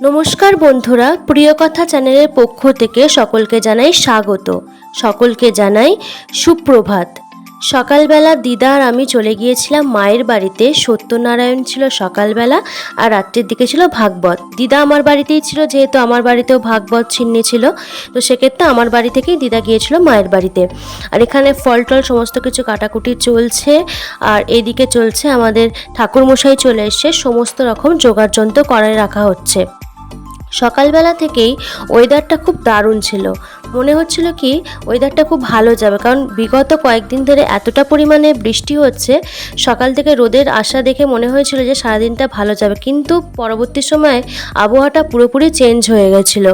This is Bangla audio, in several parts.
নমস্কার বন্ধুরা, প্রিয় কথা চ্যানেলের পক্ষ থেকে সকলকে জানাই স্বাগত। সকলকে জানাই সুপ্রভাত। সকালবেলা দিদা আর আমি চলে গিয়েছিলাম মায়ের বাড়িতে। সত্যনারায়ণ ছিল সকালবেলা আর রাত্রের দিকে ছিল ভাগবত। দিদা আমার বাড়িতেই ছিল, যেহেতু আমার বাড়িতেও ভাগবত ছিন্নি ছিল। তো সেক্ষেত্রে আমার বাড়ি থেকেই দিদা গিয়েছিল মায়ের বাড়িতে। আর এখানে ফল টল সমস্ত কিছু কাটাকুটি চলছে আর এদিকে চলছে আমাদের ঠাকুরমশাই চলে এসে সমস্ত রকম জোগাড় যন্ত্র করে রাখা হচ্ছে। সকালবেলা থেকেই ওয়েদারটা খুব দারুণ ছিল। মনে হচ্ছিল কি ওয়েদারটা খুব ভালো যাবে, কারণ বিগত কয়েকদিন ধরে এতটা পরিমাণে বৃষ্টি হচ্ছে, সকাল থেকে রোদের আশা দেখে মনে হয়েছিল যে সারাদিনটা ভালো যাবে। কিন্তু পরবর্তী সময়ে আবহাওয়াটা পুরোপুরি চেঞ্জ হয়ে গেছিল।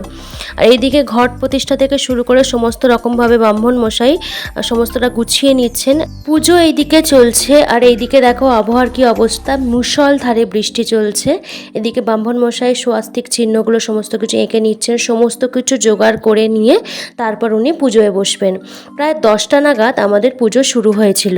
আর এইদিকে ঘট প্রতিষ্ঠা থেকে শুরু করে সমস্ত রকমভাবে ব্রাহ্মণ মশাই সমস্তটা গুছিয়ে নিচ্ছেন। পুজো এইদিকে চলছে, আর এইদিকে দেখো আবহাওয়ার কি অবস্থা। মুষল ধারে বৃষ্টি চলছে। এদিকে ব্রাহ্মণ মশাই স্বাস্তিক চিহ্নগুলো সমস্ত কিছু এঁকে নিচ্ছেন, সমস্ত কিছু জোগাড় করে নিয়ে তারপর উনি পুজোয় বসবেন। প্রায় দশটা নাগাদ আমাদের পুজো শুরু হয়েছিল।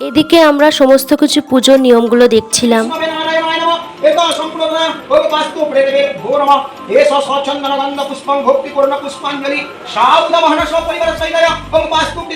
এদিকে আমরা সমস্ত কিছু পুজোর নিয়মগুলো দেখছিলাম। পুষ্পাঞ্জলি সাউদ মহন সৈদয় ভগবাস্তু পৃথিবী শ্রী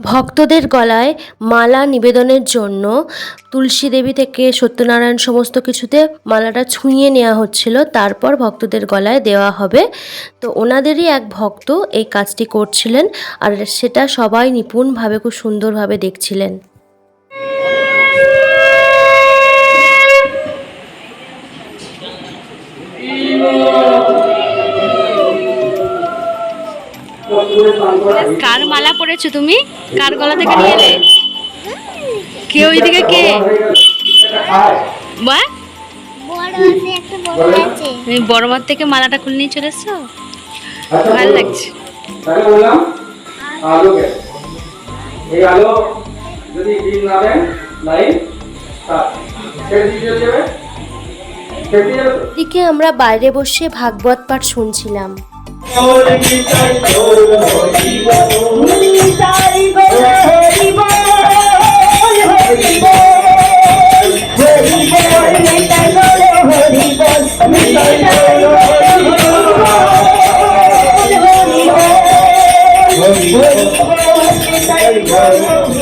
ভক্তদের গলায় মালা নিবেদনের জন্য তুলসী দেবী থেকে সত্যনারায়ণ সমস্ত কিছুতে মালাটা ছুঁয়ে নেওয়া হচ্ছিল। তারপর ভক্তদের গলায় দেওয়া হবে। তো ওনাদেরই এক ভক্ত এই কাজটি করছিলেন আর সেটা সবাই নিপুণভাবে খুব সুন্দরভাবে দেখছিলেন। কার মালা পরেছো তুমি? কার গলা থেকে নিয়ে এলে? কে ওই ওইদিকে কে? বা বড় আছে একটা বড় আছে তুমি বড় মার থেকে মালাটা খুলে নিয়ে চলে এসছো? ভালো লাগছে। এই আলো যদি বিল না দেন লাইন আমরা বাইরে বসে ভাগবত পাঠ শুনছিলাম।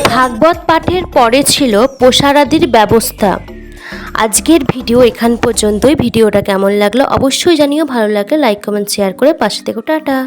ভাগবত পাঠের পরে ছিল প্রসারাদির ব্যবস্থা। আজকের ভিডিও এখান পর্যন্তই। ভিডিওটা কেমন লাগল অবশ্যই জানিও। ভালো লাগলে লাইক কমেন্ট শেয়ার করে পাশে থেকে। টাটা।